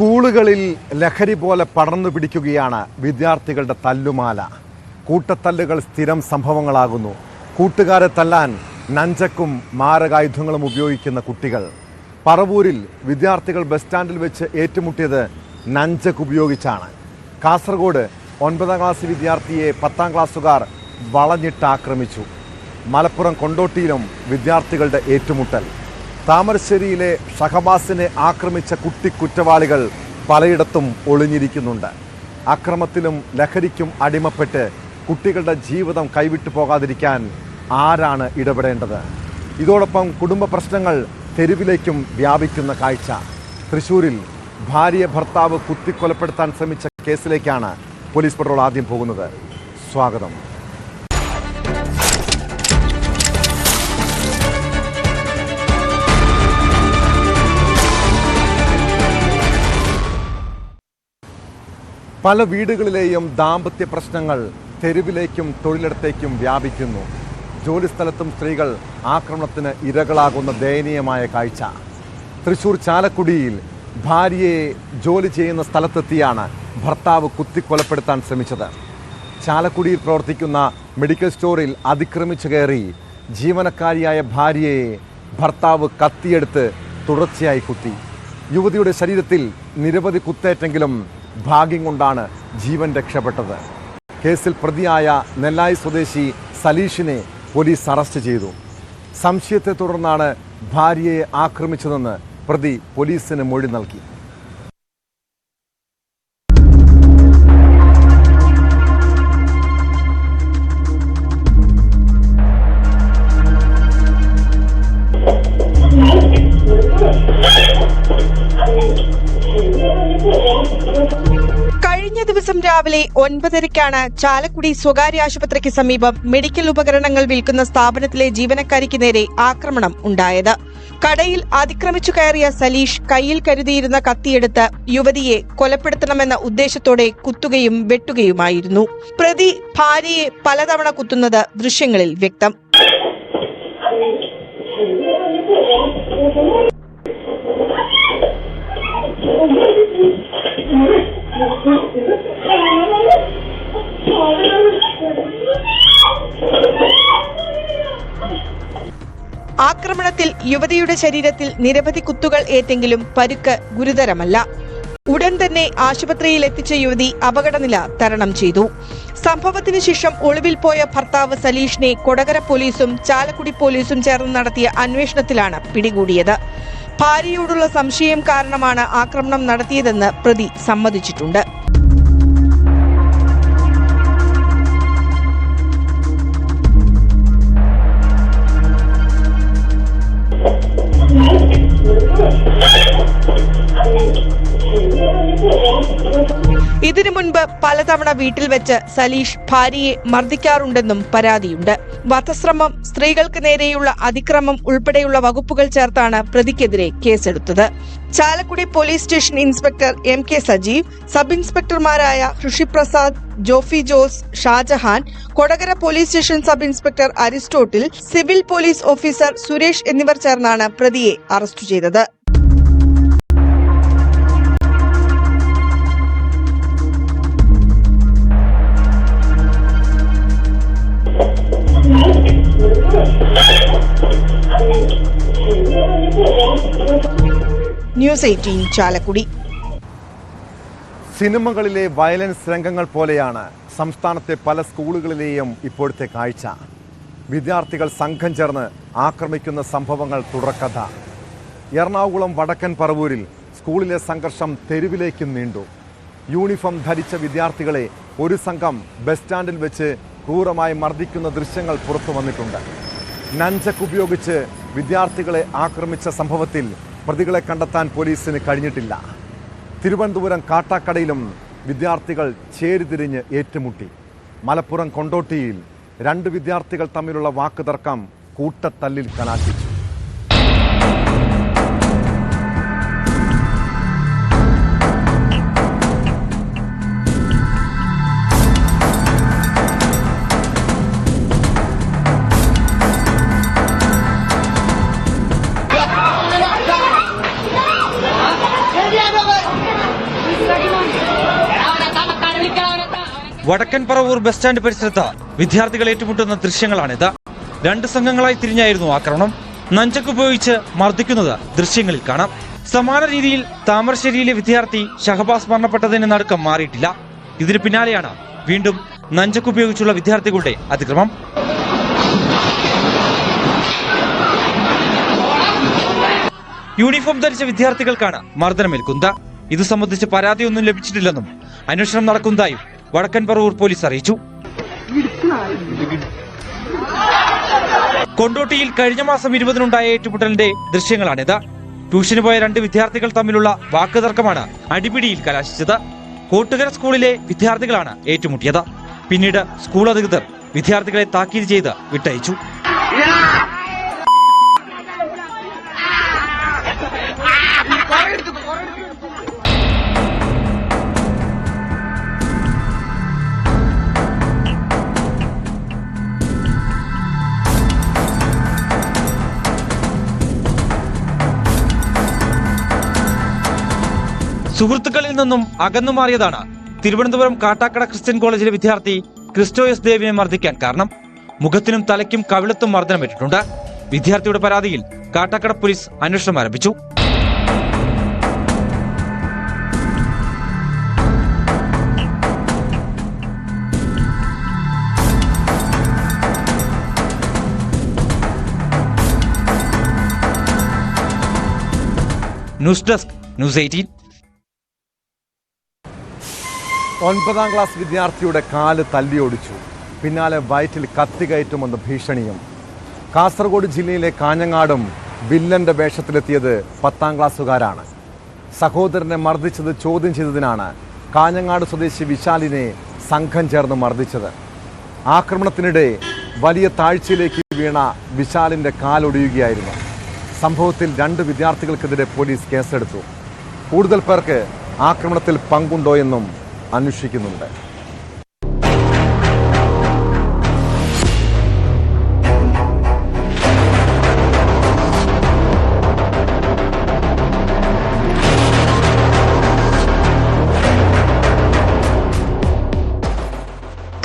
സ്കൂളുകളിൽ ലഹരി പോലെ പടർന്നു പിടിക്കുകയാണ് വിദ്യാർത്ഥികളുടെ തല്ലുമാല. കൂട്ടത്തല്ലുകൾ സ്ഥിരം സംഭവങ്ങളാകുന്നു. കൂട്ടുകാരെ തല്ലാൻ നഞ്ചക്കും മാരകായുധങ്ങളും ഉപയോഗിക്കുന്ന കുട്ടികൾ. പറവൂരിൽ വിദ്യാർത്ഥികൾ ബസ് സ്റ്റാൻഡിൽ വെച്ച് ഏറ്റുമുട്ടിയത് നഞ്ചക്ക് ഉപയോഗിച്ചാണ്. കാസർഗോഡ് ഒൻപതാം ക്ലാസ് വിദ്യാർത്ഥിയെ പത്താം ക്ലാസ്സുകാർ വളഞ്ഞിട്ട് ആക്രമിച്ചു മലപ്പുറം കൊണ്ടോട്ടിയിലും വിദ്യാർത്ഥികളുടെ ഏറ്റുമുട്ടൽ. താമരശ്ശേരിയിലെ ഷഹബാസിനെ ആക്രമിച്ച കുട്ടി കുറ്റവാളികൾ പലയിടത്തും ഒളിഞ്ഞിരിക്കുന്നുണ്ട്. അക്രമത്തിലും ലഹരിക്കും അടിമപ്പെട്ട് കുട്ടികളുടെ ജീവിതം കൈവിട്ടു പോകാതിരിക്കാൻ ആരാണ് ഇടപെടേണ്ടത്? ഇതോടൊപ്പം കുടുംബ പ്രശ്നങ്ങൾ തെരുവിലേക്കും വ്യാപിക്കുന്ന കാഴ്ച. തൃശൂരിൽ ഭാര്യ ഭർത്താവ് കുത്തിക്കൊലപ്പെടുത്താൻ ശ്രമിച്ച കേസിലേക്കാണ് പോലീസ് പട്രോൾ ആദ്യം പോകുന്നത്. സ്വാഗതം. പല വീടുകളിലെയും ദാമ്പത്യ പ്രശ്നങ്ങൾ തെരുവിലേക്കും തൊഴിലിടത്തേക്കും വ്യാപിക്കുന്നു. ജോലിസ്ഥലത്തും സ്ത്രീകൾ ആക്രമണത്തിന് ഇരകളാകുന്ന ദയനീയമായ കാഴ്ച. തൃശൂർ ചാലക്കുടിയിൽ ഭാര്യയെ ജോലി ചെയ്യുന്ന സ്ഥലത്തെത്തിയാണ് ഭർത്താവ് കുത്തിക്കൊലപ്പെടുത്താൻ ശ്രമിച്ചത്. ചാലക്കുടിയിൽ പ്രവർത്തിക്കുന്ന മെഡിക്കൽ സ്റ്റോറിൽ അതിക്രമിച്ചു കയറി ജീവനക്കാരിയായ ഭാര്യയെ ഭർത്താവ് കത്തിയെടുത്ത് തുടർച്ചയായി കുത്തി. യുവതിയുടെ ശരീരത്തിൽ നിരവധി കുത്തേറ്റെങ്കിലും ഭാഗ്യം കൊണ്ടാണ് ജീവൻ രക്ഷപ്പെട്ടത്. കേസിൽ പ്രതിയായ നെല്ലായി സ്വദേശി സലീഷിനെ പോലീസ് അറസ്റ്റ് ചെയ്തു. സംശയത്തെ തുടർന്നാണ് ഭാര്യയെ ആക്രമിച്ചതെന്ന് പ്രതി പോലീസിന് മൊഴി നൽകി. കഴിഞ്ഞ ദിവസം രാവിലെ ഒൻപതരയ്ക്കാണ് ചാലക്കുടി സ്വകാര്യ ആശുപത്രിക്ക് സമീപം മെഡിക്കൽ ഉപകരണങ്ങൾ വിൽക്കുന്ന സ്ഥാപനത്തിലെ ജീവനക്കാരിക്ക് നേരെ ആക്രമണം ഉണ്ടായത്. കടയിൽ അതിക്രമിച്ചു കയറിയ സലീഷ് കയ്യിൽ കരുതിയിരുന്ന കത്തിയെടുത്ത് യുവതിയെ കൊലപ്പെടുത്തണമെന്ന ഉദ്ദേശത്തോടെ കുത്തുകയും വെട്ടുകയുമായിരുന്നു. പ്രതി ഭാര്യയെ പലതവണ കുത്തുന്നത് ദൃശ്യങ്ങളിൽ വ്യക്തം. ആക്രമണത്തിൽ യുവതിയുടെ ശരീരത്തിൽ നിരവധി കുത്തുകൾ ഏറ്റെങ്കിലും പരുക്ക് ഗുരുതരമല്ല. ഉടൻ തന്നെ ആശുപത്രിയിൽ എത്തിച്ച യുവതി അപകടനില തരണം ചെയ്തു. സംഭവത്തിന് ശേഷം ഒളിവിൽ പോയ ഭർത്താവ് സലീഷിനെ കൊടകര പോലീസും ചാലക്കുടി പോലീസും ചേർന്ന് നടത്തിയ അന്വേഷണത്തിലാണ് പിടികൂടിയത്. ഭാര്യയോടുള്ള സംശയം കാരണമാണ് ആക്രമണം നടത്തിയതെന്ന് പ്രതി സമ്മതിച്ചിട്ടുണ്ട്. ഇതിനു മുൻപ് പലതവണ വീട്ടിൽ വെച്ച് സലീഷ് ഭാര്യയെ മർദ്ദിക്കാറുണ്ടെന്നും പരാതിയുണ്ട്. വധശ്രമം സ്ത്രീകൾക്ക് നേരെയുള്ള അതിക്രമം ഉൾപ്പെടെയുള്ള വകുപ്പുകൾ ചേർത്താണ് പ്രതിക്കെതിരെ കേസെടുത്തത്. Chalakudy police station inspector M K Sajeev sub ഇൻസ്പെക്ടർമാരായ Rishiprasad Jofy Jose Shajahan Kodakara police station sub inspector Aristotle civil police officer Suresh എന്നിവർ ചേർന്നാണ് പ്രതിയെ അറസ്റ്റ് ചെയ്തത്. News eighteen Chalakudy. സിനിമകളിലെ വയലൻസ് രംഗങ്ങൾ പോലെയാണ് സംസ്ഥാനത്തെ പല സ്കൂളുകളിലെയും ഇപ്പോഴത്തെ കാഴ്ച. വിദ്യാർത്ഥികൾ സംഘം ചേർന്ന് ആക്രമിക്കുന്ന സംഭവങ്ങൾ തുടർക്കഥ എറണാകുളം വടക്കൻ പറവൂരിൽ സ്കൂളിലെ സംഘർഷം തെരുവിലേക്ക് നീണ്ടു. യൂണിഫോം ധരിച്ച വിദ്യാർത്ഥികളെ ഒരു സംഘം ബസ് സ്റ്റാൻഡിൽ വെച്ച് ക്രൂരമായി മർദ്ദിക്കുന്ന ദൃശ്യങ്ങൾ പുറത്തു വന്നിട്ടുണ്ട്. നഞ്ചക്ക് ഉപയോഗിച്ച് വിദ്യാർത്ഥികളെ ആക്രമിച്ച സംഭവത്തിൽ പ്രതികളെ കണ്ടെത്താൻ പോലീസിന് കഴിഞ്ഞിട്ടില്ല. തിരുവനന്തപുരം കാട്ടാക്കടയിലും വിദ്യാർത്ഥികൾ ചേരിതിരിഞ്ഞ് ഏറ്റുമുട്ടി. മലപ്പുറം കൊണ്ടോട്ടിയിൽ രണ്ട് വിദ്യാർത്ഥികൾ തമ്മിലുള്ള വാക്കുതർക്കം കൂട്ടത്തല്ലിൽ കലാശിച്ചു വടക്കൻ പറവൂർ ബസ് സ്റ്റാൻഡ് പരിസരത്ത് വിദ്യാർത്ഥികൾ ഏറ്റുമുട്ടുന്ന ദൃശ്യങ്ങളാണിത്. രണ്ട് സംഘങ്ങളായി തിരിഞ്ഞായിരുന്നു ആക്രമണം. നഞ്ചക്കുപയോഗിച്ച് മർദ്ദിക്കുന്നത് ദൃശ്യങ്ങളിൽ കാണാം. സമാന രീതിയിൽ താമരശ്ശേരിയിലെ വിദ്യാർത്ഥി ഷഹബാസ് മരണപ്പെട്ടതിന് നടുക്കം മാറിയിട്ടില്ല. ഇതിന് പിന്നാലെയാണ് വീണ്ടും നഞ്ചക്ക് ഉപയോഗിച്ചുള്ള വിദ്യാർത്ഥികളുടെ അതിക്രമം. യൂണിഫോം ധരിച്ച വിദ്യാർത്ഥികൾക്കാണ് മർദ്ദനമേൽക്കുന്നത്. ഇത് സംബന്ധിച്ച് പരാതിയൊന്നും ലഭിച്ചിട്ടില്ലെന്നും അന്വേഷണം നടക്കുന്നതായും വടക്കൻ പറവൂർ പോലീസ് അറിയിച്ചു. കൊണ്ടോട്ടിയിൽ കഴിഞ്ഞ മാസം ഇരുപതിനുണ്ടായ ഏറ്റുമുട്ടലിന്റെ ദൃശ്യങ്ങളാണിത്. ട്യൂഷന് പോയ രണ്ട് വിദ്യാർത്ഥികൾ തമ്മിലുള്ള വാക്കുതർക്കമാണ് അടിപിടിയിൽ കലാശിച്ചത്. കോട്ടുകര സ്കൂളിലെ വിദ്യാർത്ഥികളാണ് ഏറ്റുമുട്ടിയത്. പിന്നീട് സ്കൂൾ അധികൃതർ വിദ്യാർത്ഥികളെ താക്കീത് ചെയ്ത് വിട്ടയച്ചു. സുഹൃത്തുക്കളിൽ നിന്നും അകന്നു മാറിയതാണ് തിരുവനന്തപുരം കാട്ടാക്കട ക്രിസ്ത്യൻ കോളേജിലെ വിദ്യാർത്ഥി ക്രിസ്റ്റോ എസ് ദേവിനെ മർദ്ദിക്കാൻ കാരണം. മുഖത്തിനും തലയ്ക്കും കവിളത്തും മർദ്ദനമേറ്റിട്ടുണ്ട്. വിദ്യാർത്ഥിയുടെ പരാതിയിൽ കാട്ടാക്കട പോലീസ് അന്വേഷണം ആരംഭിച്ചു. News desk news eighteen. ഒൻപതാം ക്ലാസ് വിദ്യാർത്ഥിയുടെ കാൽ തല്ലിയൊടിച്ചു പിന്നാലെ വയറ്റിൽ കത്തി കയറ്റുമെന്ന് ഭീഷണിയും. കാസർഗോഡ് ജില്ലയിലെ കാഞ്ഞങ്ങാടും വില്ലന്റെ വേഷത്തിലെത്തിയത് പത്താം ക്ലാസ്സുകാരാണ്. സഹോദരനെ മർദ്ദിച്ചത് ചോദ്യം ചെയ്തതിനാണ് കാഞ്ഞങ്ങാട് സ്വദേശി വിശാലിനെ സംഘം ചേർന്ന് മർദ്ദിച്ചത്. ആക്രമണത്തിനിടെ വലിയ താഴ്ചയിലേക്ക് വീണ വിശാലിന്റെ കാലൊടിയുകയായിരുന്നു. സംഭവത്തിൽ രണ്ട് വിദ്യാർത്ഥികൾക്കെതിരെ പോലീസ് കേസെടുത്തു. കൂടുതൽ പേർക്ക് ആക്രമണത്തിൽ പങ്കുണ്ടോ എന്നും അന്വേഷിക്കുന്നുണ്ട്.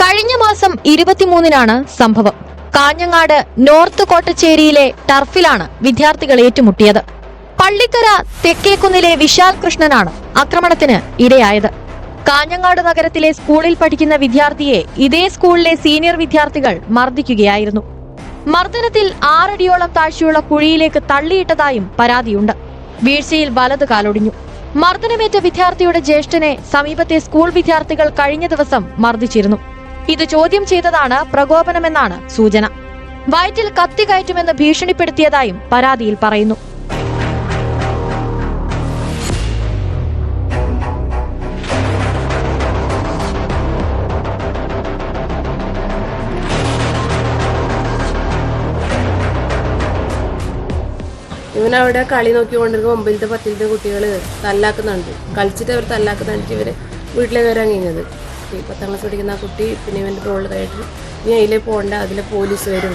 കഴിഞ്ഞ മാസം ഇരുപത്തിമൂന്നിനാണ് സംഭവം. കാഞ്ഞങ്ങാട് നോർത്ത് കോട്ടച്ചേരിയിലെ ടർഫിലാണ് വിദ്യാർത്ഥികൾ ഏറ്റുമുട്ടിയത്. പള്ളിക്കര തെക്കേക്കുന്നിലെ വിശാൽ കൃഷ്ണനാണ് ആക്രമണത്തിന് ഇരയായത്. കാഞ്ഞങ്ങാട് നഗരത്തിലെ സ്കൂളിൽ പഠിക്കുന്ന വിദ്യാർത്ഥിയെ ഇതേ സ്കൂളിലെ സീനിയർ വിദ്യാർത്ഥികൾ മർദ്ദിക്കുകയായിരുന്നു. മർദ്ദനത്തിൽ ആറടിയോളം താഴ്ചയുള്ള കുഴിയിലേക്ക് തള്ളിയിട്ടതായും പരാതിയുണ്ട്. വീഴ്ചയിൽ വലത് കാലൊടിഞ്ഞു. മർദ്ദനമേറ്റ വിദ്യാർത്ഥിയുടെ ജ്യേഷ്ഠനെ സമീപത്തെ സ്കൂൾ വിദ്യാർത്ഥികൾ കഴിഞ്ഞ ദിവസം മർദ്ദിച്ചിരുന്നു. ഇത് ചോദ്യം ചെയ്തതാണ് പ്രകോപനമെന്നാണ് സൂചന. വയറ്റിൽ കത്തി കയറ്റുമെന്ന് ഭീഷണിപ്പെടുത്തിയതായും പരാതിയിൽ പറയുന്നു. ഇവനവിടെ കളി നോക്കിക്കൊണ്ടിരിക്കുമ്പോൾ ഒമ്പതിലത്തെ പത്തിലത്തെ കുട്ടികൾ തല്ലാക്കുന്നുണ്ട്. കളിച്ചിട്ട് അവർ തല്ലാക്കുന്നുണ്ട്. ഇവർ വീട്ടിലേക്ക് വരാൻ കഴിഞ്ഞത് ഈ പത്താം ക്ലാസ് പഠിക്കുന്ന ആ കുട്ടി പിന്നെ ഇവന്റെ തോളിൽ കയറ്റി. നീ അതിലേ പോകണ്ട അതിലെ പോലീസ് വരും.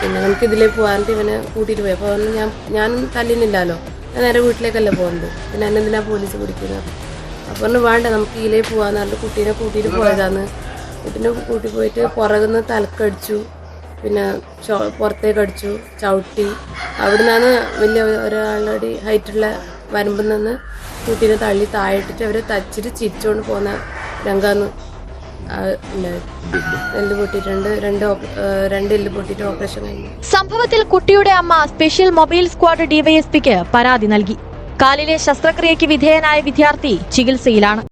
പിന്നെ നമുക്ക് ഇതിലേ പോകാനിട്ട് ഇവനെ കൂട്ടിയിട്ട് പോയി. അപ്പോൾ ഞാൻ ഞാനും തല്ലിനില്ലല്ലോ ഞാൻ നേരെ വീട്ടിലേക്കല്ലേ പോകുന്നത് പിന്നെ എന്നെ എന്തിനാ പോലീസ് പിടിക്കുന്നത്? അപ്പോൾ പറഞ്ഞു വേണ്ട നമുക്ക് ഇതിലേ പോകാന്ന് പറഞ്ഞിട്ട് കുട്ടീനെ കൂട്ടിയിട്ട് പോയതാന്ന്. കുട്ടീനെ കൂട്ടി പോയിട്ട് പുറകുന്ന് തലക്കടിച്ചു. പിന്നെ പുറത്തേക്ക് അടിച്ചു ചവിട്ടി. അവിടെ നിന്നാണ് വലിയ ഒരാളുടെ ഹൈറ്റുള്ള വരമ്പിൽ നിന്ന് കുട്ടീനെ തള്ളി താഴെട്ടിട്ട് അവരെ തച്ചിട്ട് ചിരിച്ചുകൊണ്ട് പോകുന്ന രംഗാന്ന് സംഭവത്തിൽ കുട്ടിയുടെ അമ്മ സ്പെഷ്യൽ മൊബൈൽ സ്ക്വാഡ് ഡിവൈഎസ്പിക്ക് പരാതി നൽകി. കാലിലെ ശസ്ത്രക്രിയയ്ക്ക് വിധേയനായ വിദ്യാർത്ഥി ചികിത്സയിലാണ്.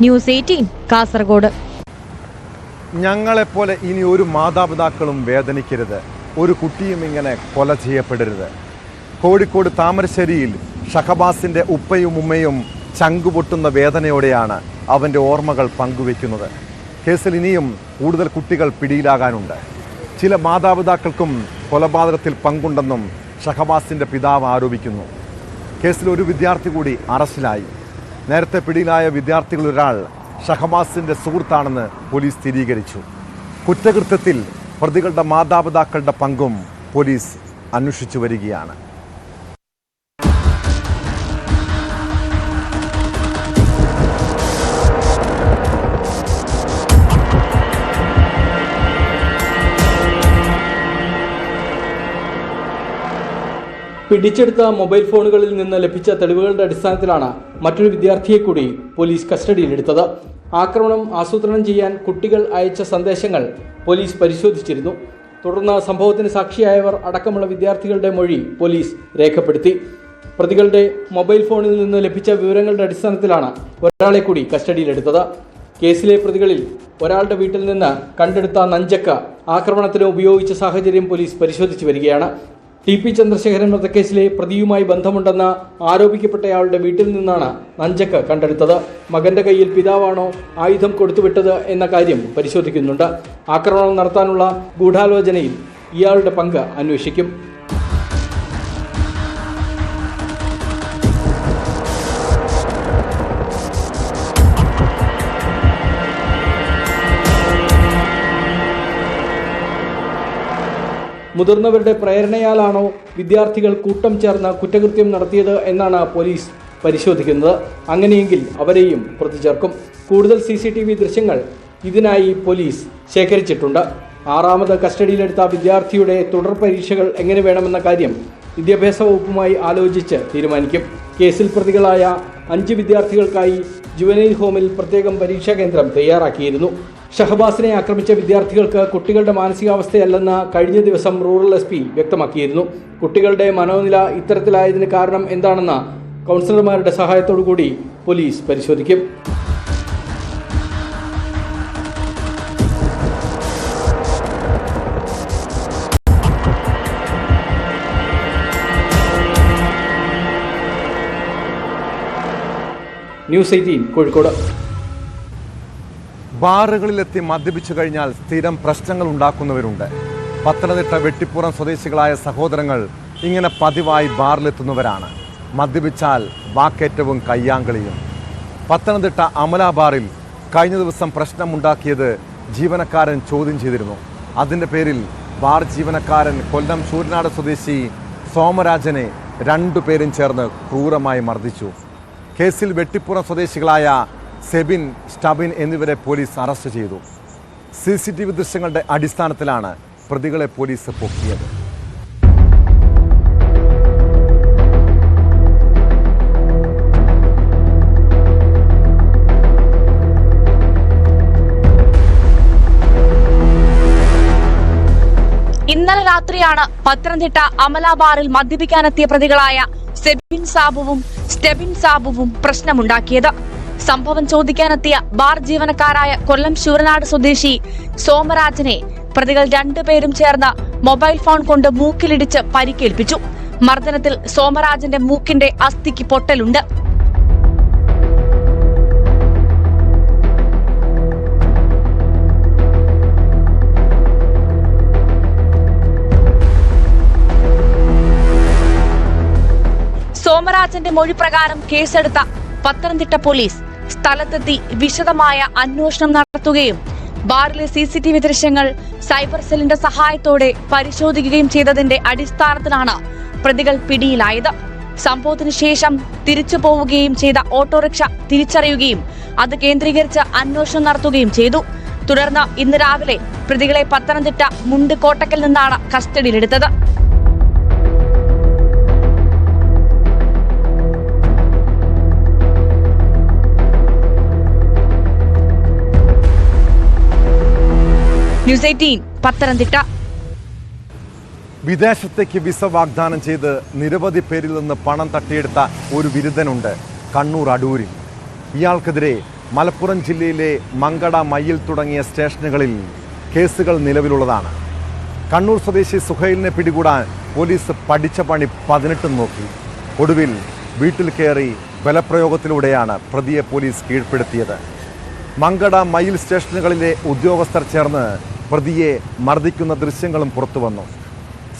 News eighteen Kasaragod. ഞങ്ങളെപ്പോലെ ഇനി ഒരു മാതാപിതാക്കളും വേദനിക്കരുത്. ഒരു കുട്ടിയും ഇങ്ങനെ കൊല ചെയ്യപ്പെടരുത്. കോഴിക്കോട് താമരശ്ശേരിയിൽ ഷഹബാസിന്റെ ഉപ്പയും ഉമ്മയും ചങ്കുപൊട്ടുന്ന വേദനയോടെയാണ് അവന്റെ ഓർമ്മകൾ പങ്കുവെക്കുന്നത് കേസിൽ ഇനിയും കൂടുതൽ കുട്ടികൾ പിടിയിലാകാനുണ്ട്. ചില മാതാപിതാക്കൾക്കും കൊലപാതകത്തിൽ പങ്കുണ്ടെന്നും ഷഹബാസിന്റെ പിതാവ് ആരോപിക്കുന്നു. കേസിൽ ഒരു വിദ്യാർത്ഥി കൂടി അറസ്റ്റിലായി. നേരത്തെ പിടിയിലായ വിദ്യാർത്ഥികളൊരാൾ ഷഹബാസിന്റെ സുഹൃത്താണെന്ന് പോലീസ് സ്ഥിരീകരിച്ചു. കുറ്റകൃത്യത്തിൽ പ്രതികളുടെ മാതാപിതാക്കളുടെ പങ്കും പോലീസ് അന്വേഷിച്ചു വരികയാണ്. പിടിച്ചെടുത്ത മൊബൈൽ ഫോണുകളിൽ നിന്ന് ലഭിച്ച തെളിവുകളുടെ അടിസ്ഥാനത്തിലാണ് മറ്റൊരു വിദ്യാർത്ഥിയെ കൂടി പോലീസ് കസ്റ്റഡിയിലെടുത്തത്. ആക്രമണം ആസൂത്രണം ചെയ്യാൻ കുട്ടികൾ അയച്ച സന്ദേശങ്ങൾ പോലീസ് പരിശോധിച്ചിരുന്നു. തുടർന്ന് സംഭവത്തിന് സാക്ഷിയായവർ അടക്കമുള്ള വിദ്യാർത്ഥികളുടെ മൊഴി പോലീസ് രേഖപ്പെടുത്തി. പ്രതികളുടെ മൊബൈൽ ഫോണിൽ നിന്ന് ലഭിച്ച വിവരങ്ങളുടെ അടിസ്ഥാനത്തിലാണ് ഒരാളെ കൂടി കസ്റ്റഡിയിലെടുത്തത്. കേസിലെ പ്രതികളിൽ ഒരാളുടെ വീട്ടിൽ നിന്ന് കണ്ടെടുത്ത നഞ്ചക്ക ആക്രമണത്തിന് ഉപയോഗിച്ച സാഹചര്യം പോലീസ് പരിശോധിച്ചു വരികയാണ്. ടി പി ചന്ദ്രശേഖരൻ വധക്കേസിലെ പ്രതിയുമായി ബന്ധമുണ്ടെന്ന് ആരോപിക്കപ്പെട്ടയാളുടെ വീട്ടിൽ നിന്നാണ് നഞ്ചക്ക് കണ്ടെടുത്തത്. മകന്റെ കയ്യിൽ പിതാവാണോ ആയുധം കൊടുത്തുവിട്ടത് എന്ന കാര്യം പരിശോധിക്കുന്നുണ്ട്. ആക്രമണം നടത്താനുള്ള ഗൂഢാലോചനയിൽ ഇയാളുടെ പങ്ക് അന്വേഷിക്കും. മുതിർന്നവരുടെ പ്രേരണയാലാണോ വിദ്യാർത്ഥികൾ കൂട്ടം ചേർന്ന് കുറ്റകൃത്യം നടത്തിയത് എന്നാണ് പോലീസ് പരിശോധിക്കുന്നത്. അങ്ങനെയെങ്കിൽ അവരെയും പ്രതി ചേർക്കും. കൂടുതൽ സി സി ടി വി ദൃശ്യങ്ങൾ ഇതിനായി പോലീസ് ശേഖരിച്ചിട്ടുണ്ട്. ആറാമത് കസ്റ്റഡിയിലെടുത്ത വിദ്യാർത്ഥിയുടെ തുടർ പരീക്ഷകൾ എങ്ങനെ വേണമെന്ന കാര്യം വിദ്യാഭ്യാസ വകുപ്പുമായി ആലോചിച്ച് തീരുമാനിക്കും. കേസിൽ പ്രതികളായ അഞ്ച് വിദ്യാർത്ഥികൾക്കായി ജുവനൈൽ ഹോമിൽ പ്രത്യേകം പരീക്ഷാ കേന്ദ്രം തയ്യാറാക്കിയിരുന്നു. ഷഹബാസിനെ ആക്രമിച്ച വിദ്യാർത്ഥികൾക്ക് കുട്ടികളുടെ മാനസികാവസ്ഥയല്ലെന്ന് കഴിഞ്ഞ ദിവസം റൂറൽ എസ് പി വ്യക്തമാക്കിയിരുന്നു. കുട്ടികളുടെ മനോനില ഇത്തരത്തിലായതിന് കാരണം എന്താണെന്ന് കൗൺസിലർമാരുടെ സഹായത്തോടു കൂടി പോലീസ് പരിശോധിക്കും. News Eighteen Kozhikode. ബാറുകളിലെത്തി മദ്യപിച്ചു കഴിഞ്ഞാൽ സ്ഥിരം പ്രശ്നങ്ങൾ ഉണ്ടാക്കുന്നവരുണ്ട്. പത്തനംതിട്ട വെട്ടിപ്പുറം സ്വദേശികളായ സഹോദരങ്ങൾ ഇങ്ങനെ പതിവായി ബാറിലെത്തുന്നവരാണ്. മദ്യപിച്ചാൽ വാക്കേറ്റവും കയ്യാങ്കളിയും. പത്തനംതിട്ട അമല ബാറിൽ കഴിഞ്ഞ ദിവസം പ്രശ്നമുണ്ടാക്കിയത് ജീവനക്കാരൻ ചോദ്യം ചെയ്തിരുന്നു. അതിന്റെ പേരിൽ ബാർ ജീവനക്കാരൻ കൊല്ലം ശൂരനാട് സ്വദേശി സോമരാജനെ രണ്ടുപേരും ചേർന്ന് ക്രൂരമായി മർദ്ദിച്ചു. കേസിൽ വെട്ടിപ്പുറം സ്വദേശികളായ സെബിൻ സ്റ്റബിൻ എന്നിവരെ പോലീസ് അറസ്റ്റ് ചെയ്തു. സി സി ടി വി ദൃശ്യങ്ങളുടെ അടിസ്ഥാനത്തിലാണ് പ്രതികളെ പോലീസ് പൊക്കിയത്. ഇന്നലെ രാത്രിയാണ് പത്തനംതിട്ട അമലാബാറിൽ മദ്യപിക്കാനെത്തിയ പ്രതികളായ സെബിൻ സാബുവും സ്റ്റെബിൻ സാബുവും പ്രശ്നമുണ്ടാക്കിയത്. സംഭവം ചോദിക്കാനെത്തിയ ബാർ ജീവനക്കാരായ കൊല്ലം ശൂരനാട് സ്വദേശി സോമരാജനെ പ്രതികൾ രണ്ടുപേരും ചേർന്ന് മൊബൈൽ ഫോൺ കൊണ്ട് മൂക്കിലിടിച്ച് പരിക്കേൽപ്പിച്ചു. മർദ്ദനത്തിൽ സോമരാജന്റെ മൂക്കിന്റെ അസ്ഥിക്ക് പൊട്ടലുണ്ട്. സോമരാജന്റെ മൊഴി പ്രകാരം കേസെടുത്ത പത്തനംതിട്ട പോലീസ് സ്ഥലത്തെത്തി വിശദമായ അന്വേഷണം നടത്തുകയും ബാറിലെ സി സി ടി വി ദൃശ്യങ്ങൾ സൈബർ സെല്ലിന്റെ സഹായത്തോടെ പരിശോധിക്കുകയും ചെയ്തതിന്റെ അടിസ്ഥാനത്തിലാണ് പ്രതികൾ പിടിയിലായത്. സംഭവത്തിന് ശേഷം തിരിച്ചു പോവുകയും ചെയ്ത ഓട്ടോറിക്ഷ തിരിച്ചറിയുകയും അത് കേന്ദ്രീകരിച്ച് അന്വേഷണം നടത്തുകയും ചെയ്തു. തുടർന്ന് ഇന്ന് രാവിലെ പ്രതികളെ പത്തനംതിട്ട മുണ്ട് കോട്ടക്കൽ നിന്നാണ് കസ്റ്റഡിയിലെടുത്തത്. News eighteen Pathanamthitta. വിദേശത്തേക്ക് വിസ വാഗ്ദാനം ചെയ്ത് നിരവധി പേരിൽ നിന്ന് പണം തട്ടിയെടുത്ത ഒരു വിരുദ്ധനുണ്ട് കണ്ണൂർ അടൂരിൽ. ഇയാൾക്കെതിരെ മലപ്പുറം ജില്ലയിലെ മങ്കട മയ്യിൽ തുടങ്ങിയ സ്റ്റേഷനുകളിൽ കേസുകൾ നിലവിലുള്ളതാണ്. കണ്ണൂർ സ്വദേശി സുഹൈലിനെ പിടികൂടാൻ പോലീസ് പഠിച്ച പണി പതിനെട്ടും നോക്കി. ഒടുവിൽ വീട്ടിൽ കയറി ബലപ്രയോഗത്തിലൂടെയാണ് പ്രതിയെ പോലീസ് കീഴ്പ്പെടുത്തിയത്. മങ്കട മയിൽ സ്റ്റേഷനുകളിലെ ഉദ്യോഗസ്ഥർ ചേർന്ന് പ്രതിയെ മർദ്ദിക്കുന്ന ദൃശ്യങ്ങളും പുറത്തു വന്നു.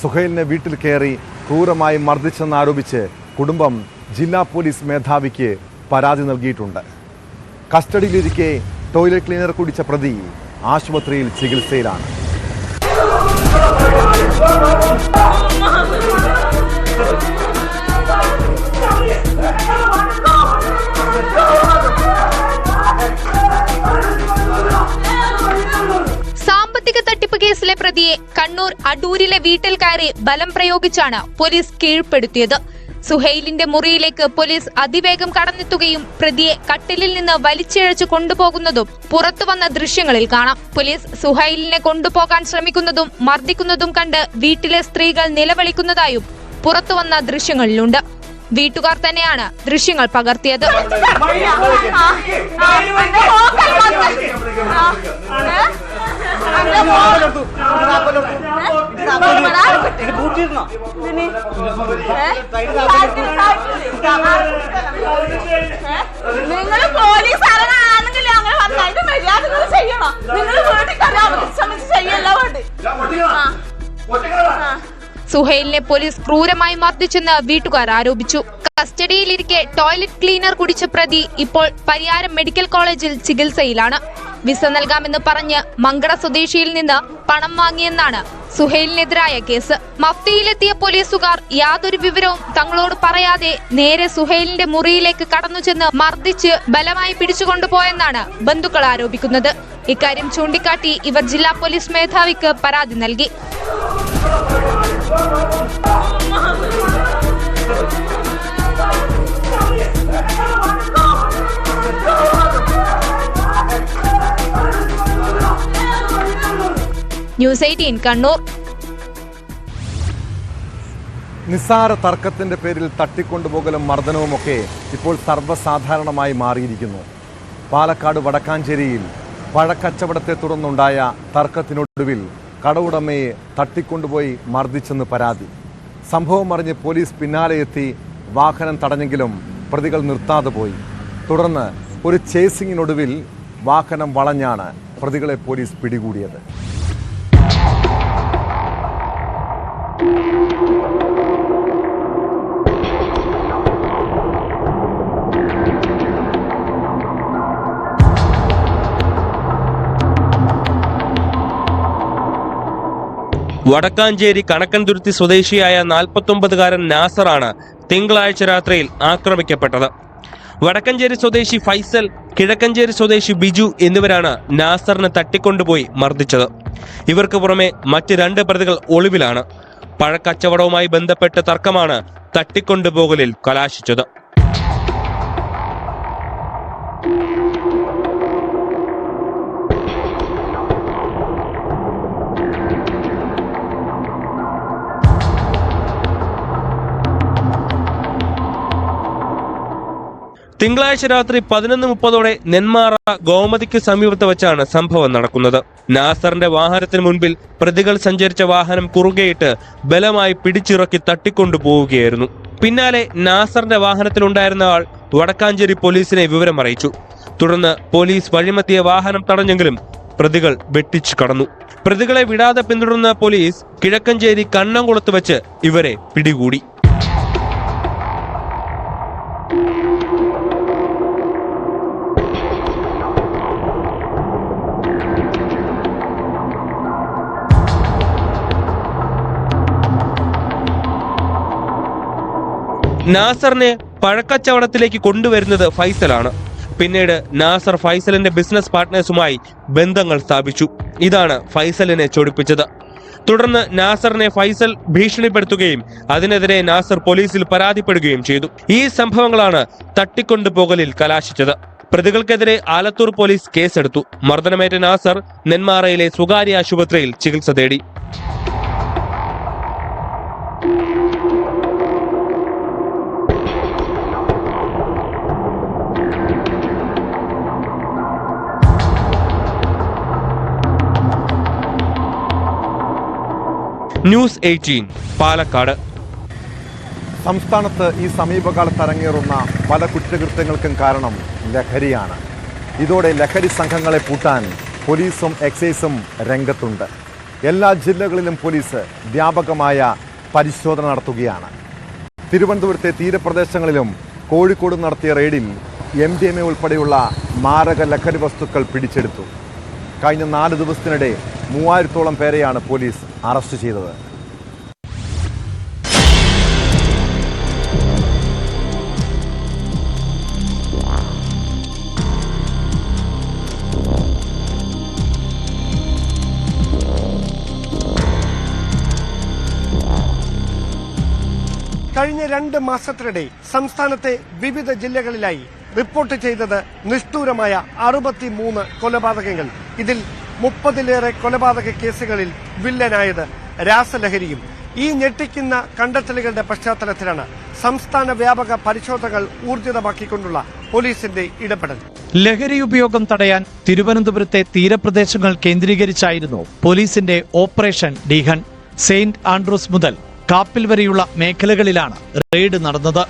സുഹൈലിനെ വീട്ടിൽ കയറി ക്രൂരമായി മർദ്ദിച്ചെന്നാരോപിച്ച് കുടുംബം ജില്ലാ പോലീസ് മേധാവിക്ക് പരാതി നൽകിയിട്ടുണ്ട്. കസ്റ്റഡിയിലിരിക്കെ ടോയ്ലറ്റ് ക്ലീനർ കുടിച്ച പ്രതി ആശുപത്രിയിൽ ചികിത്സയിലാണ്. പ്രതിയെ കണ്ണൂർ അടൂരിലെ വീട്ടിൽ കയറി ബലം പ്രയോഗിച്ചാണ് പോലീസ് കീഴ്പ്പെടുത്തിയത് സുഹൈലിന്റെ മുറിയിലേക്ക് പോലീസ് അതിവേഗം കടന്നെത്തുകയും പ്രതിയെ കട്ടിലിൽ നിന്ന് വലിച്ചിഴച്ചു കൊണ്ടുപോകുന്നതും പുറത്തുവന്ന ദൃശ്യങ്ങളിൽ കാണാം പോലീസ് സുഹൈലിനെ കൊണ്ടുപോകാൻ ശ്രമിക്കുന്നതും മർദ്ദിക്കുന്നതും കണ്ട് വീട്ടിലെ സ്ത്രീകൾ നിലവിളിക്കുന്നതായും പുറത്തുവന്ന ദൃശ്യങ്ങളിലുണ്ട് വീട്ടുകാർ തന്നെയാണ് ദൃശ്യങ്ങൾ പകർത്തിയത് നിങ്ങൾ പോലീസ് ആണെങ്കിൽ അങ്ങനെ വന്നു അതിന്റെ മര്യാദ നിങ്ങൾ ചെയ്യണം നിങ്ങൾ വീട്ടിൽ കയറാൻ ശ്രമിച്ച് ചെയ്യല്ല വേണ്ടി സുഹൈലിനെ പോലീസ് ക്രൂരമായി മർദ്ദിച്ചെന്ന് വീട്ടുകാർ ആരോപിച്ചു. കസ്റ്റഡിയിലിരിക്കെ ടോയ്ലറ്റ് ക്ലീനർ കുടിച്ച പ്രതി ഇപ്പോൾ പരിയാരം മെഡിക്കൽ കോളേജിൽ ചികിത്സയിലാണ്. വിസ നൽകാമെന്ന് പറഞ്ഞ് മങ്കട സ്വദേശിയിൽ നിന്ന് പണം വാങ്ങിയെന്നാണ് സുഹൈലിനെതിരായ കേസ്. മഫ്തിയിലെത്തിയ പോലീസുകാർ യാതൊരു വിവരവും തങ്ങളോട് പറയാതെ നേരെ സുഹൈലിന്റെ മുറിയിലേക്ക് കടന്നു ചെന്ന് മർദ്ദിച്ച് ബലമായി പിടിച്ചുകൊണ്ടുപോയെന്നാണ് ബന്ധുക്കൾ ആരോപിക്കുന്നത്. ഇക്കാര്യം ചൂണ്ടിക്കാട്ടി ഇവർ ജില്ലാ പോലീസ് മേധാവിക്ക് പരാതി നൽകി. News eighteen Kannur. നിസ്സാര തർക്കത്തിന്റെ പേരിൽ തട്ടിക്കൊണ്ടുപോകലും മർദ്ദനവുമൊക്കെ ഇപ്പോൾ സർവസാധാരണമായി മാറിയിരിക്കുന്നു. പാലക്കാട് വടക്കാഞ്ചേരിയിൽ പഴക്കച്ചവടത്തെ തുടർന്നുണ്ടായ തർക്കത്തിനൊടുവിൽ കടവുടമയെ തട്ടിക്കൊണ്ടുപോയി മർദ്ദിച്ചെന്ന് പരാതി. സംഭവം അറിഞ്ഞ് പോലീസ് പിന്നാലെ എത്തി വാഹനം തടഞ്ഞെങ്കിലും പ്രതികൾ നിർത്താതെ പോയി. തുടർന്ന് ഒരു ചേസിങ്ങിനൊടുവിൽ വാഹനം വളഞ്ഞാണ് പ്രതികളെ പോലീസ് പിടികൂടിയത്. വടക്കാഞ്ചേരി കണക്കൻതുരുത്തി സ്വദേശിയായ നാൽപ്പത്തൊമ്പതുകാരൻ നാസറാണ് തിങ്കളാഴ്ച രാത്രിയിൽ ആക്രമിക്കപ്പെട്ടത്. വടക്കഞ്ചേരി സ്വദേശി ഫൈസൽ കിഴക്കഞ്ചേരി സ്വദേശി ബിജു എന്നിവരാണ് നാസറിനെ തട്ടിക്കൊണ്ടുപോയി മർദ്ദിച്ചത്. ഇവർക്ക് പുറമെ മറ്റ് രണ്ട് പ്രതികൾ ഒളിവിലാണ്. പഴക്കച്ചവടവുമായി ബന്ധപ്പെട്ട തർക്കമാണ് തട്ടിക്കൊണ്ടുപോകലിൽ കലാശിച്ചത്. തിങ്കളാഴ്ച രാത്രി പതിനൊന്ന് മുപ്പതോടെ നെന്മാറ ഗോമതിക്ക് സമീപത്ത് വെച്ചാണ് സംഭവം നടക്കുന്നത്. നാസറിന്റെ വാഹനത്തിന് മുൻപിൽ പ്രതികൾ സഞ്ചരിച്ച വാഹനം കുറുകെയിട്ട് ബലമായി പിടിച്ചിറക്കി തട്ടിക്കൊണ്ടു പോവുകയായിരുന്നു. പിന്നാലെ നാസറിന്റെ വാഹനത്തിലുണ്ടായിരുന്ന ആൾ വടക്കാഞ്ചേരി പോലീസിനെ വിവരം അറിയിച്ചു. തുടർന്ന് പോലീസ് വഴിമെത്തിയ വാഹനം തടഞ്ഞെങ്കിലും പ്രതികൾ വെട്ടിച്ചു കടന്നു. പ്രതികളെ വിടാതെ പിന്തുടർന്ന പോലീസ് കിഴക്കഞ്ചേരി കണ്ണംകുളത്ത് വെച്ച് ഇവരെ പിടികൂടി. നാസറിനെ പഴക്കച്ചവടത്തിലേക്ക് കൊണ്ടുവരുന്നത് ഫൈസലാണ്. പിന്നീട് നാസർ ഫൈസലിന്റെ ബിസിനസ് പാർട്ട്നേഴ്സുമായി ബന്ധങ്ങൾ സ്ഥാപിച്ചു. ഇതാണ് ഫൈസലിനെ ചൊടിപ്പിച്ചത്. തുടർന്ന് നാസറിനെ ഫൈസൽ ഭീഷണിപ്പെടുത്തുകയും അതിനെതിരെ നാസർ പോലീസിൽ പരാതിപ്പെടുകയും ചെയ്തു. ഈ സംഭവങ്ങളാണ് തട്ടിക്കൊണ്ടുപോകലിൽ കലാശിച്ചത്. പ്രതികൾക്കെതിരെ ആലത്തൂർ പോലീസ് കേസെടുത്തു. മർദ്ദനമേറ്റ നാസർ നെന്മാറയിലെ സ്വകാര്യ ആശുപത്രിയിൽ ചികിത്സ തേടി. News eighteen Palakkad. സംസ്ഥാനത്ത് ഈ സമീപകാലത്ത് അരങ്ങേറുന്ന പല കുറ്റകൃത്യങ്ങൾക്കും കാരണം ലഹരിയാണ്. ഇതോടെ ലഹരി സംഘങ്ങളെ പൂട്ടാൻ പോലീസും എക്സൈസും രംഗത്തുണ്ട്. എല്ലാ ജില്ലകളിലും പോലീസ് വ്യാപകമായ പരിശോധന നടത്തുകയാണ്. തിരുവനന്തപുരത്തെ തീരപ്രദേശങ്ങളിലും കോഴിക്കോട് നടത്തിയ റെയ്ഡിൽ എം ഡി എം എ ഉൾപ്പെടെയുള്ള മാരക ലഹരി വസ്തുക്കൾ പിടിച്ചെടുത്തു. കഴിഞ്ഞ നാല് ദിവസത്തിനിടെ മൂവായിരത്തോളം പേരെയാണ് പോലീസ് അറസ്റ്റ് ചെയ്തത്. കഴിഞ്ഞ രണ്ട് മാസത്തിനിടെ സംസ്ഥാനത്തെ വിവിധ ജില്ലകളിലായി റിപ്പോർട്ട് ചെയ്തത് നിഷ്ഠൂരമായ അറുപത്തിമൂന്ന് കൊലപാതകങ്ങൾ. ഇതിൽ മുപ്പതിലേറെ കൊലപാതക കേസുകളിൽ വില്ലനായത് രാസലഹരിയും. ഈ ഞെട്ടിക്കുന്ന കണ്ടെത്തലുകളുടെ പശ്ചാത്തലത്തിലാണ് സംസ്ഥാന വ്യാപക പരിശോധനകൾ ഊർജിതമാക്കിക്കൊണ്ടുള്ള പോലീസിന്റെ ഇടപെടൽ. ലഹരി ഉപയോഗം തടയാൻ തിരുവനന്തപുരത്തെ തീരപ്രദേശങ്ങൾ കേന്ദ്രീകരിച്ചായിരുന്നു പോലീസിന്റെ ഓപ്പറേഷൻ ഡീഹൻ. സെയിന്റ് ആൻഡ്രൂസ് മുതൽ കാപ്പിൽ വരെയുള്ള മേഖലകളിലാണ് റെയ്ഡ് നടന്നത്.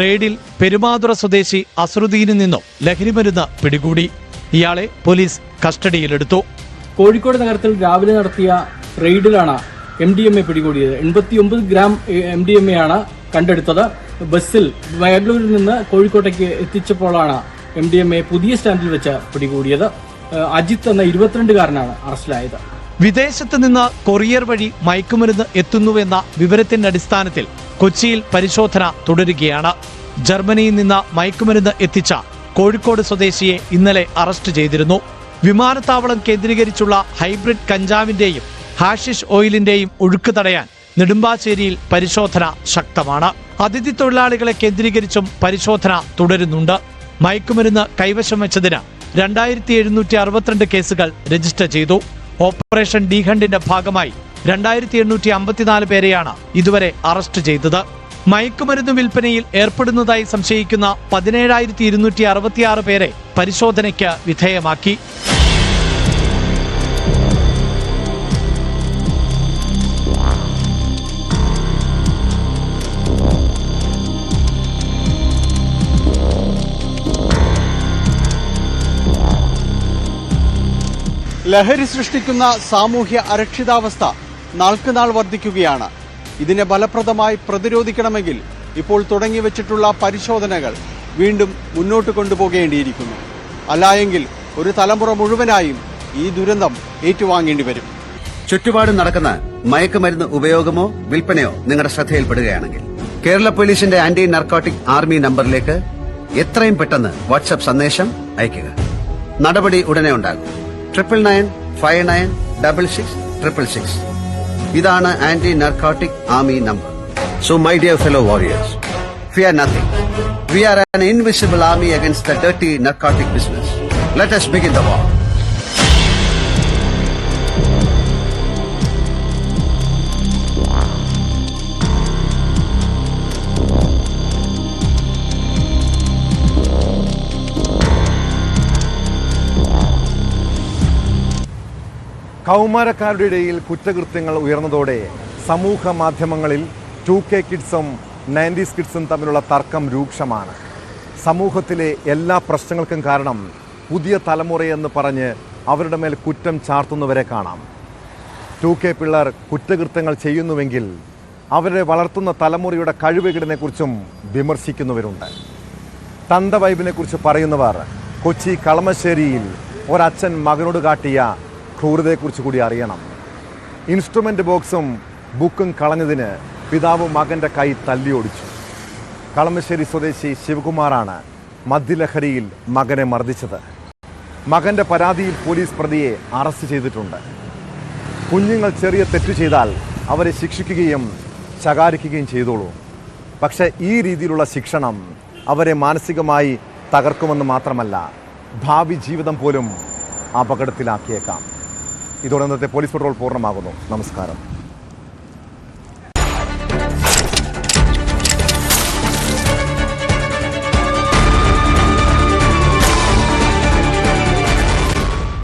റെയ്ഡിൽ പെരുമാതുറ സ്വദേശി അസറുദ്ദീനിൽ നിന്നും ലഹരിമരുന്ന് പിടികൂടി. ഇയാളെ പോലീസ് കസ്റ്റഡിയിലെടുത്തു. കോഴിക്കോട് നഗരത്തിൽ രാവിലെ നടത്തിയ റെയ്ഡിലാണ് എം ഡി എം എ പിടികൂടിയത്. എൺപത്തിയൊമ്പത് gram M D M A ആണ് കണ്ടെടുത്തത്. ബസ്സിൽ ബാംഗ്ലൂരിൽ നിന്ന് കോഴിക്കോട്ടേക്ക് എത്തിച്ചപ്പോഴാണ് എം ഡി എം എ പുതിയ സ്റ്റാൻഡിൽ വെച്ച് പിടികൂടിയത്. അജിത്ത് എന്ന ഇരുപത്തിരണ്ടുകാരനാണ് അറസ്റ്റിലായത്. വിദേശത്ത് നിന്ന് കൊറിയർ വഴി മയക്കുമരുന്ന് എത്തുന്നുവെന്ന വിവരത്തിന്റെ അടിസ്ഥാനത്തിൽ കൊച്ചിയിൽ പരിശോധന തുടരുകയാണ്. ജർമ്മനിയിൽ നിന്ന് മയക്കുമരുന്ന് എത്തിച്ച കോഴിക്കോട് സ്വദേശിയെ ഇന്നലെ അറസ്റ്റ് ചെയ്തിരുന്നു. വിമാനത്താവളം കേന്ദ്രീകരിച്ചുള്ള ഹൈബ്രിഡ് കഞ്ചാവിന്റെയും ഹാഷിഷ് ഓയിലിന്റെയും ഒഴുക്ക് തടയാൻ നെടുമ്പാശ്ശേരിയിൽ പരിശോധന ശക്തമാണ്. അതിഥി തൊഴിലാളികളെ കേന്ദ്രീകരിച്ചും പരിശോധന തുടരുന്നുണ്ട്. മയക്കുമരുന്ന് കൈവശം വെച്ചതിന് രണ്ടായിരത്തി എഴുന്നൂറ്റി അറുപത്തിരണ്ട് കേസുകൾ രജിസ്റ്റർ ചെയ്തു. ഓപ്പറേഷൻ ഡി ഹണ്ടിന്റെ ഭാഗമായി രണ്ടായിരത്തി എണ്ണൂറ്റി അമ്പത്തിനാല് പേരെയാണ് ഇതുവരെ അറസ്റ്റ് ചെയ്തത്. മയക്കുമരുന്ന് വിൽപ്പനയിൽ ഏർപ്പെടുന്നതായി സംശയിക്കുന്ന പതിനേഴായിരത്തി ഇരുന്നൂറ്റി അറുപത്തിയാറ് പേരെ പരിശോധനയ്ക്ക് വിധേയമാക്കി. ലഹരി സൃഷ്ടിക്കുന്ന സാമൂഹ്യ അരക്ഷിതാവസ്ഥ നാൾക്കുനാൾ വർദ്ധിക്കുകയാണ്. ഇതിനെ ഫലപ്രദമായി പ്രതിരോധിക്കണമെങ്കിൽ ഇപ്പോൾ തുടങ്ങിവെച്ചിട്ടുള്ള പരിശോധനകൾ വീണ്ടും മുന്നോട്ട് കൊണ്ടുപോകേണ്ടിയിരിക്കുന്നു. അല്ലായെങ്കിൽ ഒരു തലമുറ മുഴുവനായും ഈ ദുരന്തം ഏറ്റുവാങ്ങേണ്ടി വരും. ചുറ്റുപാടും നടക്കുന്ന മയക്കുമരുന്ന് ഉപയോഗമോ വിൽപ്പനയോ നിങ്ങളുടെ ശ്രദ്ധയിൽപ്പെടുകയാണെങ്കിൽ കേരള പോലീസിന്റെ ആന്റി നർക്കോട്ടിക് ആർമി നമ്പറിലേക്ക് എത്രയും പെട്ടെന്ന് വാട്സ്ആപ്പ് സന്ദേശം അയയ്ക്കുക. നടപടി ഉടനെ ഉണ്ടാകും. triple nine five nine double six triple six ഇതാണ് anti narcotic army number so my dear fellow warriors fear nothing we are an invisible army against the dirty narcotic business let us begin the war കൗമാരക്കാരുടെ ഇടയിൽ കുറ്റകൃത്യങ്ങൾ ഉയർന്നതോടെ സമൂഹ മാധ്യമങ്ങളിൽ two K കിഡ്സും nineties കിഡ്സും തമ്മിലുള്ള തർക്കം രൂക്ഷമാണ്. സമൂഹത്തിലെ എല്ലാ പ്രശ്നങ്ങൾക്കും കാരണം പുതിയ തലമുറയെന്ന് പറഞ്ഞ് അവരുടെ മേൽ കുറ്റം ചാർത്തുന്നവരെ കാണാം. ടു കെ പിള്ളേർ കുറ്റകൃത്യങ്ങൾ ചെയ്യുന്നുവെങ്കിൽ അവരെ വളർത്തുന്ന തലമുറയുടെ കഴിവുകേടിനെക്കുറിച്ചും വിമർശിക്കുന്നവരുണ്ട്. തന്ത വൈബിനെക്കുറിച്ച് പറയുന്നവർ കൊച്ചി കളമശ്ശേരിയിൽ ഒരച്ഛൻ മകനോട് കാട്ടിയ ക്രൂരതയെക്കുറിച്ച് കൂടി അറിയണം. ഇൻസ്ട്രുമെന്റ് ബോക്സും ബുക്കും കളഞ്ഞതിന് പിതാവ് മകന്റെ കൈ തല്ലിയൊടിച്ചു. കളമശ്ശേരി സ്വദേശി ശിവകുമാറാണ് മദ്യലഹരിയിൽ മകനെ മർദ്ദിച്ചത്. മകന്റെ പരാതിയിൽ പോലീസ് പ്രതിയെ അറസ്റ്റ് ചെയ്തിട്ടുണ്ട്. കുഞ്ഞുങ്ങൾ ചെറിയ തെറ്റു ചെയ്താൽ അവരെ ശിക്ഷിക്കുകയും ശകാരിക്കുകയും ചെയ്തോളൂ. പക്ഷേ ഈ രീതിയിലുള്ള ശിക്ഷണം അവരെ മാനസികമായി തകർക്കുമെന്ന് മാത്രമല്ല ഭാവി ജീവിതം പോലും അപകടത്തിലാക്കിയേക്കാം. ഇതോടെ ഇന്നത്തെ പോലീസ് പെട്രോൾ പൂർണമാകുന്നു. നമസ്കാരം.